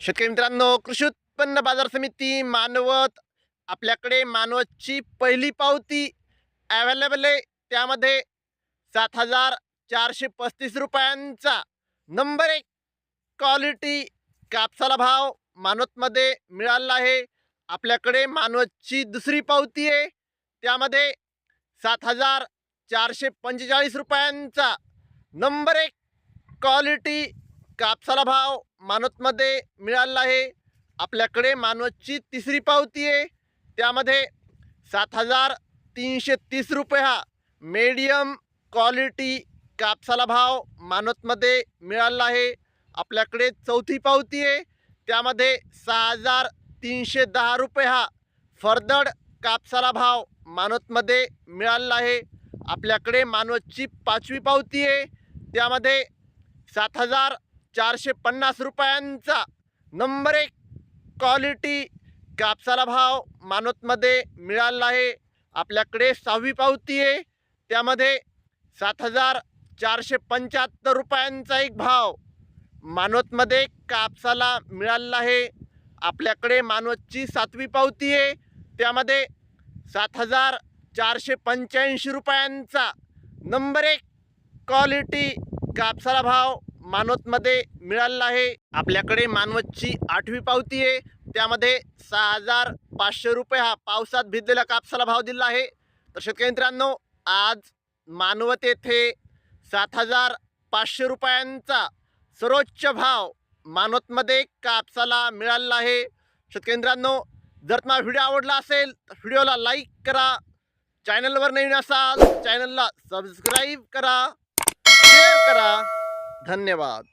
शेतकरी मित्रांनो कृषी उत्पन्न बाजार समिती मानवत आपल्याकडे मानवतची पहिली पावती अवेलेबल आहे. त्यामध्ये सात हजार चारशे पस्तीस रुपयांचा नंबर एक क्वालिटी कापसाला भाव मानवतमध्ये मिळाला आहे. आपल्याकडे मानवतची दुसरी पावती आहे. त्यामध्ये सात हजार चारशे पंचेचाळीस रुपयांचा नंबर एक क्वालिटी कापसाला भाव मानवतमध्ये मिळाला आहे. आपल्याकडे मानवतची तिसरी पावती आहे. त्यामध्ये सात हजार तीनशे तीस रुपये हा मीडियम क्वालिटी कापसाला भाव मानवतमध्ये मिळाला आहे. आपल्याकडे चौथी पावती आहे. त्यामध्ये सहा हजार तीनशे दहा रुपये हा फरदड कापसाला भाव मानवतमध्ये मिळाला आहे. आपल्याकडे मानवतची पाचवी पावती आहे. त्यामध्ये सात हजार चारशे पन्नास रुपयांचा नंबर एक क्वालिटी कापसाला भाव मानवतमध्ये मिळाला आहे. आपल्याकडे सहावी पावती आहे. त्यामध्ये सात हजार चारशे पंच्याहत्तर रुपयांचा एक भाव मानवतमध्ये कापसाला मिळाला आहे. आपल्याकडे मानवतची सातवी पावती आहे. त्यामध्ये सात हजार चारशे पंच्याऐंशी रुपयांचा नंबर एक क्वालिटी कापसाला भाव मानवतमध्ये मिळालेला आहे. आपल्याकडे मानवतची आठवी पावती आहे. त्यामध्ये सहा हजार पाचशे रुपये हा पावसात भिजलेला कापसाला भाव दिला आहे. तर शेतकरी मित्रांनो आज मानवत येथे सात हजार पाचशे रुपयांचा सर्वोच्च भाव मानवतमध्ये कापसाला मिळालेला आहे. शेतकरी मित्रांनो जर तुम्हाला व्हिडिओ आवडला असेल तर व्हिडिओला लाईक करा. चॅनलवर नवीन असाल चॅनलला सबस्क्राईब करा. धन्यवाद.